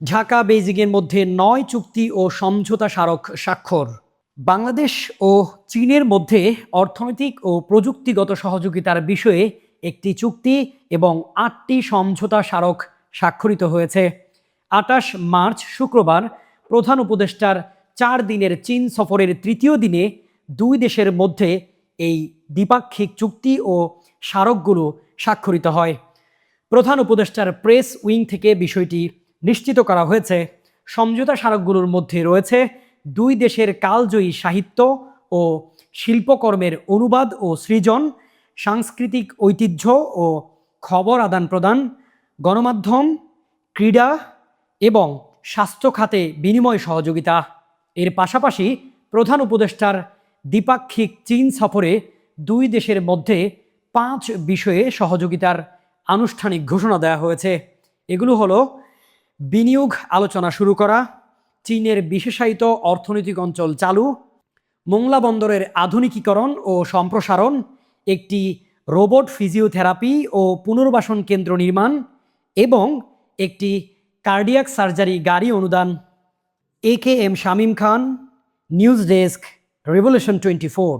ঢাকা বেইজিংয়ের মধ্যে নয় চুক্তি ও সমঝোতা স্মারক স্বাক্ষর। বাংলাদেশ ও চীনের মধ্যে অর্থনৈতিক ও প্রযুক্তিগত সহযোগিতার বিষয়ে একটি চুক্তি এবং আটটি সমঝোতা স্মারক স্বাক্ষরিত হয়েছে। আটাশ মার্চ শুক্রবার প্রধান উপদেষ্টার চার দিনের চীন সফরের তৃতীয় দিনে দুই দেশের মধ্যে এই দ্বিপাক্ষিক চুক্তি ও স্মারকগুলো স্বাক্ষরিত হয়। প্রধান উপদেষ্টার প্রেস উইং থেকে বিষয়টি নিশ্চিত করা হয়েছে। সমঝোতা স্মারকগুলোর মধ্যে রয়েছে দুই দেশের কালজয়ী সাহিত্য ও শিল্পকর্মের অনুবাদ ও সৃজন, সাংস্কৃতিক ঐতিহ্য ও খবর আদান প্রদান, গণমাধ্যম, ক্রীড়া এবং স্বাস্থ্য খাতে বিনিময় সহযোগিতা। এর পাশাপাশি প্রধান উপদেষ্টার দ্বিপাক্ষিক চীন সফরে দুই দেশের মধ্যে পাঁচ বিষয়ে সহযোগিতার আনুষ্ঠানিক ঘোষণা দেওয়া হয়েছে। এগুলো হলো বিনিয়োগ আলোচনা শুরু করা, চীনের বিশেষায়িত অর্থনৈতিক অঞ্চল চালু, মোংলা বন্দরের আধুনিকীকরণ ও সম্প্রসারণ, একটি রোবট ফিজিওথেরাপি ও পুনর্বাসন কেন্দ্র নির্মাণ এবং একটি কার্ডিয়াক সার্জারি গাড়ি অনুদান। A K M Shamim Khan, news desk, revolution twenty four